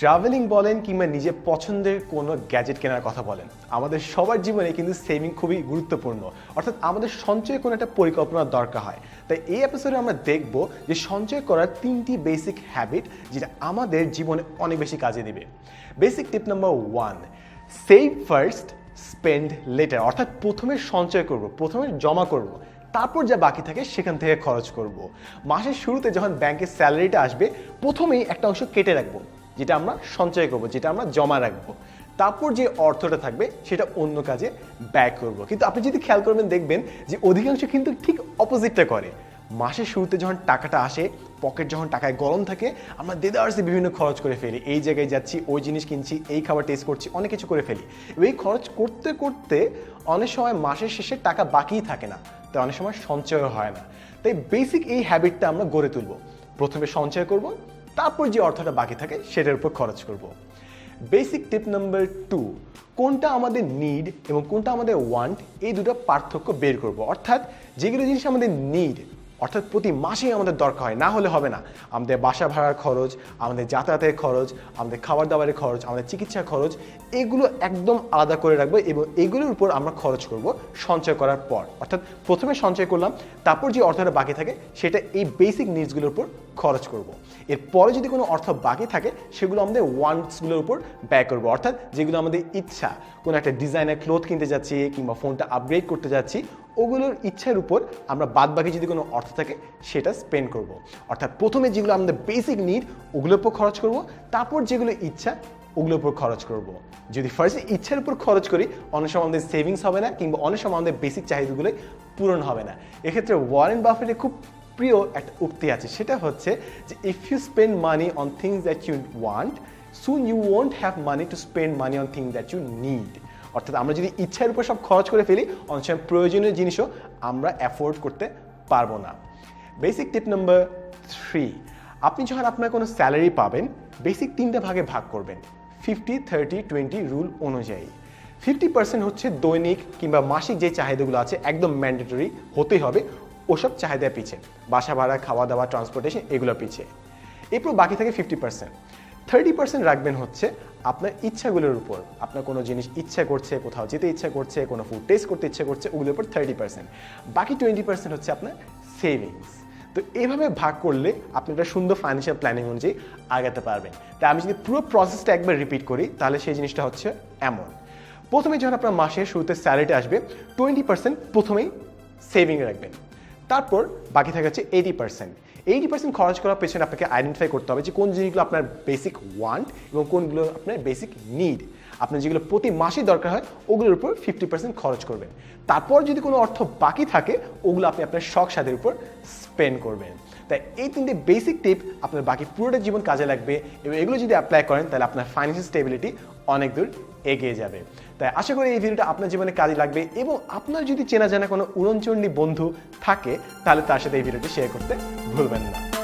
Travelling বলেন কিংবা নিজের পছন্দের কোনো গ্যাজেট কেনার কথা বলেন, আমাদের সবার জীবনে কিন্তু সেভিং খুবই গুরুত্বপূর্ণ। অর্থাৎ আমাদের সঞ্চয় কোনো একটা পরিকল্পনার দরকার হয়। তাই এই এপিসোডে আমরা দেখব যে সঞ্চয় করার তিনটি বেসিক হ্যাবিট যেটা আমাদের জীবনে অনেক বেশি কাজে দিবে। Basic tip number one save first spend later অর্থাৎ প্রথমে সঞ্চয় করব, প্রথমে জমা করব, তারপর যা বাকি থাকে সেখান থেকে খরচ করব। মাসের শুরুতে যখন ব্যাংকের স্যালারিটা আসবে, প্রথমেই একটা অংশ কেটে রাখব। যেটা আমরা সঞ্চয় করব, যেটা আমরা জমা রাখব। তারপর যে অর্থটা থাকবে, সেটা অন্য কাজে ব্যয় করব। কিন্তু আপনি যদি খেয়াল করবেন, দেখবেন যে অধিকাংশ কিন্তু ঠিক অপোজিটটা করে। মাসের শুরুতে যখন টাকাটা আসে পকেট যখন টাকায় গরম থাকে, আমরা দেদারসে বিভিন্ন খরচ করে ফেলি। এই জায়গায় যাচ্ছি, ওই জিনিস কিনছি, এই খাবার টেস্ট করছি, অনেক কিছু করে ফেলি। এই খরচ করতে করতে অনেক সময় মাসের শেষে টাকা বাকিই থাকে না। তাই অনেক সময় সঞ্চয় হয় না। তাই বেসিক এই হ্যাবিটটা আমরা গড়ে তুলব। প্রথমে সঞ্চয় করব তারপর যে অর্থটা বাকি থাকে, সেটার উপর খরচ করব। বেসিক টিপ নাম্বার টু কোনটা আমাদের নিড এবং কোনটা আমাদের ওয়ান্ট এই দুটো পার্থক্য বের করব। অর্থাৎ যেগুলো জিনিস আমাদের নিড অর্থাৎ প্রতি মাসেই আমাদের দরকার হয়। না হলে হবে না। আমাদের বাসা ভাড়ার খরচ, আমাদের যাতায়াতের খরচ, আমাদের খাবার দাবারের খরচ, আমাদের চিকিৎসা খরচ, এগুলো একদম আলাদা করে রাখব এবং এগুলোর উপর আমরা খরচ করব সঞ্চয় করার পর। অর্থাৎ প্রথমে সঞ্চয় করলাম, তারপর যে অর্থটা বাকি থাকে, সেটা এই বেসিক নিডসগুলোর উপর খরচ করব। এরপরে যদি কোনো অর্থ বাকি থাকে, সেগুলো আমাদের ওয়ান্টসগুলোর উপর ব্যয় করব। অর্থাৎ যেগুলো আমাদের ইচ্ছা, কোনো একটা ডিজাইনের ক্লোথ কিনতে যাচ্ছি কিংবা ফোনটা আপগ্রেড করতে যাচ্ছি ওগুলোর ইচ্ছার উপর আমরা বাদ বাকি যদি কোনো অর্থ থাকে, সেটা স্পেন্ড করব। অর্থাৎ প্রথমে যেগুলো আমাদের বেসিক নিড ওগুলোর উপর খরচ করব। তারপর যেগুলো ইচ্ছা, ওগুলোর উপর খরচ করব। যদি ফার্স্ট ইচ্ছার উপর খরচ করি, অনেক সময় আমাদের সেভিংস হবে না, কিংবা অনেক সময় আমাদের বেসিক চাহিদাগুলোই পূরণ হবে না। এক্ষেত্রে ওয়ারেন বাফেটের খুব প্রিয় একটা উক্তি আছে, সেটা হচ্ছে যে if you spend money on things that you want soon you won't have money to spend money on things that you need অর্থাৎ আমরা যদি ইচ্ছার উপর সব খরচ করে ফেলি অনেক সময় প্রয়োজনীয় জিনিসও আমরা অ্যাফোর্ড করতে পারব না। বেসিক টিপ নাম্বার থ্রি আপনি যখন আপনার কোনো স্যালারি পাবেন বেসিক তিনটা ভাগে ভাগ করবেন। ফিফটি থার্টি টোয়েন্টি রুল অনুযায়ী। ফিফটি পার্সেন্ট হচ্ছে দৈনিক কিংবা মাসিক যে চাহিদাগুলো আছে, একদম ম্যান্ডেটরি হতেই হবে। ওসব চাহিদা পিছে। বাসা ভাড়া, খাওয়া দাওয়া ট্রান্সপোর্টেশন এগুলো পিছে। এরপর বাকি থাকে ফিফটি পার্সেন্ট থার্টি পার্সেন্ট রাখবেন হচ্ছে আপনার ইচ্ছাগুলোর উপর। আপনার কোনো জিনিস ইচ্ছা করছে, কোথাও যেতে ইচ্ছা করছে, কোনো ফুড টেস্ট করতে ইচ্ছা করছে, ওগুলোর উপর থার্টি পার্সেন্ট বাকি টোয়েন্টি পার্সেন্ট হচ্ছে আপনার সেভিংস তো এইভাবে ভাগ করলে আপনি একটা সুন্দর ফাইন্যান্সিয়াল প্ল্যানিং অনুযায়ী আগাতে পারবেন। তাই আমি যদি পুরো প্রসেসটা একবার রিপিট করি, তাহলে সেই জিনিসটা হচ্ছে এমন। প্রথমে যখন আপনার মাসের শুরুতে স্যালারিটা আসবে টোয়েন্টি পার্সেন্ট প্রথমেই সেভিং রাখবেন। তারপর বাকি থাকে হচ্ছে এইটি পার্সেন্ট এইটি পার্সেন্ট খরচ করার পেছনে আপনাকে আইডেন্টিফাই করতে হবে যে কোন জিনিসগুলো আপনার বেসিক ওয়ান্ট এবং কোনগুলো আপনার বেসিক নিড আপনার যেগুলো প্রতি মাসেই দরকার হয়, ওগুলোর উপর ফিফটি পার্সেন্ট খরচ করবেন। তারপর যদি কোনো অর্থ বাকি থাকে, ওগুলো আপনি আপনার শখ সাদের উপর স্পেন্ড করবেন। তাই এই তিনটি বেসিক টিপ আপনার বাকি পুরোটা জীবন কাজে লাগবে এবং এগুলো যদি অ্যাপ্লাই করেন, তাহলে আপনার ফাইন্যান্সিয়াল স্টেবিলিটি অনেক দূর এগিয়ে যাবে। তাই আশা করি এই ভিডিওটা আপনার জীবনে কাজে লাগবে এবং আপনার যদি চেনা জানা কোনো উড়নচণ্ডী বন্ধু থাকে, তাহলে তার সাথে এই ভিডিওটি শেয়ার করতে ভুলবেন না।